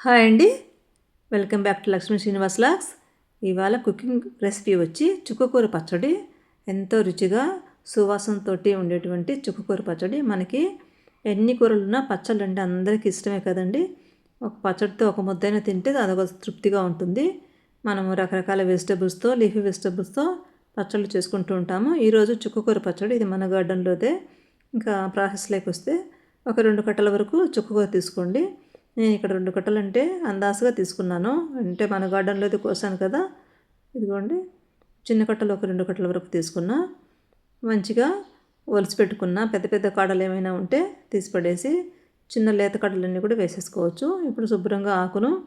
Hi అండి. Welcome back to Lakshmi Srinivas lakhs. ఇవాళ cooking recipe వచ్చి చుక్కకూర పచ్చడి. ఎంతో రుచిగా సువాసనతో ఉండేటువంటి చుక్కకూర పచ్చడి. మనకి ఎన్ని కూరలున్నా పచ్చళ్ళు అంటే అందరికీ ఇష్టమే కదండి. ఒక పచ్చడితో ఒక ముద్దైనా తింటే అదొక తృప్తిగా ఉంటుంది. మనము రకరకాల వెజిటబుల్స్తో లీఫీ వెజిటబుల్స్తో పచ్చళ్ళు చేసుకుంటూ ఉంటాము. ఈరోజు చుక్కకూర పచ్చడి ఇది మన గార్డెన్లోదే. ఇంకా ప్రాసెస్లోకి వస్తే ఒక రెండు కట్టల వరకు చుక్కకూర తీసుకోండి. నేను ఇక్కడ రెండు కట్టలు అంటే అందాసుగా తీసుకున్నాను. అంటే మన గార్డెన్లో అయితే కోసాను కదా. ఇదిగోండి. చిన్న కట్టలు ఒక రెండు కట్టల వరకు తీసుకున్నా. మంచిగా ఒలిచి పెట్టుకున్న. పెద్ద పెద్ద కాడలు ఏమైనా ఉంటే తీసి పడేసి చిన్న లేత కట్టలన్నీ కూడా వేసేసుకోవచ్చు. ఇప్పుడు శుభ్రంగా ఆకును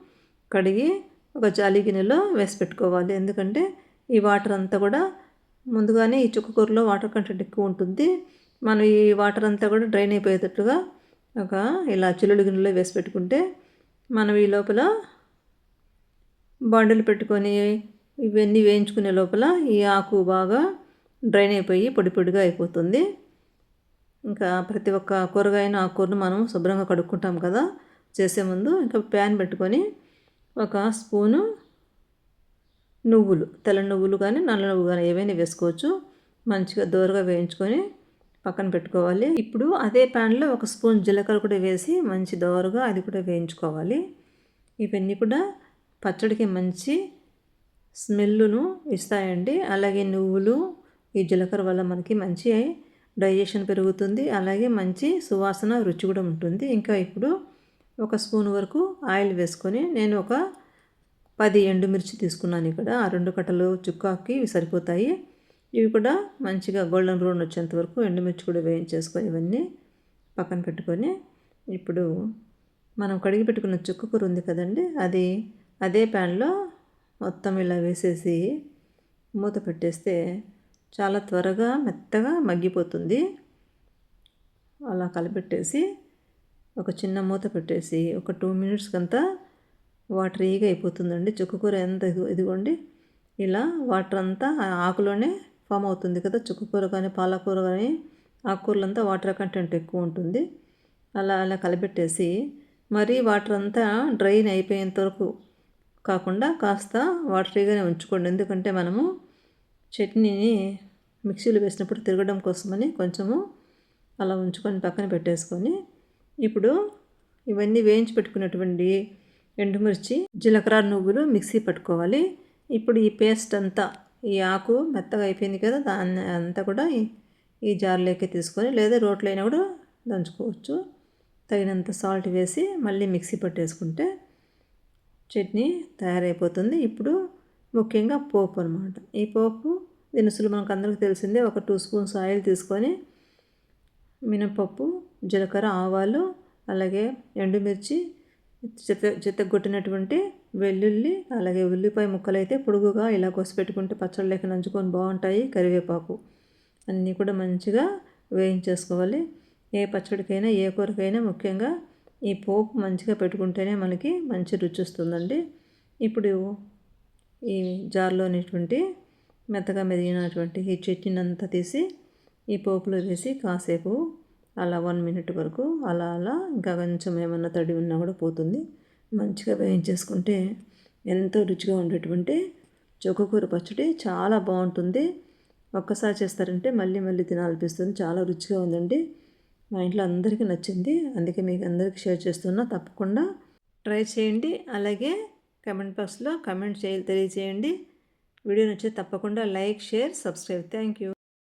కడిగి ఒక జాలి గిన్నెలో వేసి పెట్టుకోవాలి. ఎందుకంటే ఈ వాటర్ అంతా కూడా ముందుగానే ఈ చుక్కకూరలో వాటర్ కంటెంట్ ఎక్కువ ఉంటుంది. మనం ఈ వాటర్ అంతా కూడా డ్రైన్ అయిపోయేటట్టుగా ఒక ఇలా చిల్లుడు గిన్నెలో వేసి పెట్టుకుంటే మనం ఈ లోపల బండలు పెట్టుకొని ఇవన్నీ వేయించుకునే లోపల ఈ ఆకు బాగా డ్రైన్ అయిపోయి పొడి పొడిగా అయిపోతుంది. ఇంకా ప్రతి ఒక్క కూరగాయన ఆకుకూరను మనం శుభ్రంగా కడుక్కుంటాం కదా. చేసే ముందు ఇంకా ప్యాన్ పెట్టుకొని ఒక స్పూను నువ్వులు తెల్ల నువ్వులు కానీ నల్ల నువ్వు కానీ ఏవైనా వేసుకోవచ్చు. మంచిగా దోరగా వేయించుకొని పక్కన పెట్టుకోవాలి. ఇప్పుడు అదే ప్యాన్లో ఒక స్పూన్ జీలకర్ర కూడా వేసి మంచి దోరగా అది కూడా వేయించుకోవాలి. ఇవన్నీ కూడా పచ్చడికి మంచి స్మెల్లును ఇస్తాయండి. అలాగే నువ్వులు ఈ జీలకర్ర వల్ల మనకి మంచి డైజెషన్ పెరుగుతుంది. అలాగే మంచి సువాసన రుచి కూడా ఉంటుంది. ఇంకా ఇప్పుడు ఒక స్పూన్ వరకు ఆయిల్ వేసుకొని నేను ఒక పది ఎండుమిర్చి తీసుకున్నాను ఇక్కడ. ఆ రెండు కట్టలు చుక్కాకి సరిపోతాయి. ఇవి కూడా మంచిగా గోల్డెన్ బ్రౌన్ వచ్చేంత వరకు ఎండుమిర్చి కూడా వేయించేసుకొని ఇవన్నీ పక్కన పెట్టుకొని ఇప్పుడు మనం కడిగి పెట్టుకున్న చుక్కకూర ఉంది కదండి అది అదే ప్యాన్లో మొత్తం ఇలా వేసేసి మూత పెట్టేస్తే చాలా త్వరగా మెత్తగా మగ్గిపోతుంది. అలా కలిపెట్టేసి ఒక చిన్న మూత పెట్టేసి ఒక టూ మినిట్స్కి అంతా వాటర్ ఈగా అయిపోతుందండి చుక్కకూర ఎంత ఇదిగోండి ఇలా వాటర్ అంతా ఆకులోనే ఫామ్ అవుతుంది కదా చుక్కకూర కానీ పాలకూర కానీ ఆకుకూరలంతా వాటర్ కంటెంట్ ఎక్కువ ఉంటుంది. అలా అలా కలిపెట్టేసి మరీ వాటర్ అంతా డ్రైన్ అయిపోయేంత వరకు కాకుండా కాస్త వాటరీగానే ఉంచుకోండి. ఎందుకంటే మనము చట్నీని మిక్సీలో వేసినప్పుడు తిరగడం కోసమని కొంచెము అలా ఉంచుకొని పక్కన పెట్టేసుకొని ఇప్పుడు ఇవన్నీ వేయించి పెట్టుకున్నటువంటి ఎండుమిర్చి జీలకర్ర నువ్వులు మిక్సీ పట్టుకోవాలి. ఇప్పుడు ఈ పేస్ట్ అంతా ఈ ఆకు మెత్తగా అయిపోయింది కదా దాన్ని అంతా కూడా ఈ జార్లోకి తీసుకొని లేదా రోట్లో అయినా కూడా దంచుకోవచ్చు. తగినంత సాల్ట్ వేసి మళ్ళీ మిక్సీ పట్టేసుకుంటే చట్నీ తయారైపోతుంది. ఇప్పుడు ముఖ్యంగా పోపు అనమాట ఈ పోపు దినుసులు మనకు అందరికీ తెలిసిందే ఒక టూ స్పూన్స్ ఆయిల్ తీసుకొని మినపప్పు జీలకర్ర ఆవాలు అలాగే ఎండుమిర్చి చిత్త చిత్తగొట్టినటువంటి వెల్లుల్లి అలాగే ఉల్లిపాయ ముక్కలు అయితే పొడుగుగా ఇలా కోసి పెట్టుకుంటే పచ్చళ్ళకి నంచుకొని బాగుంటాయి కరివేపాకు. అన్నీ కూడా మంచిగా వేయించేసుకోవాలి. ఏ పచ్చడికైనా ఏ కూరకైనా ముఖ్యంగా ఈ పోపు మంచిగా పెట్టుకుంటేనే మనకి మంచి రుచి వస్తుందండి ఇప్పుడు ఈ జార్లోనేటువంటి మెత్తగా మెదిగినటువంటి ఈ చట్నీని అంతా తీసి ఈ పోపులో వేసి కాసేపు అలా వన్ మినిట్ వరకు అలా అలా ఇంకా కొంచెం ఏమన్నా తడి ఉన్నా కూడా పోతుంది. మంచిగా వేయించేసుకుంటే ఎంతో రుచిగా ఉండేటువంటి చొక్కకూర పచ్చడి చాలా బాగుంటుంది. ఒక్కసారి చేస్తారంటే మళ్ళీ మళ్ళీ తినాలనిపిస్తుంది. చాలా రుచిగా ఉందండి. మా ఇంట్లో అందరికీ నచ్చింది. అందుకే మీకు అందరికీ షేర్ చేస్తున్నా. తప్పకుండా ట్రై చేయండి. అలాగే కమెంట్ బాక్స్లో కమెంట్ చేయ తెలియజేయండి. వీడియో నచ్చితే తప్పకుండా like share subscribe. Thank you.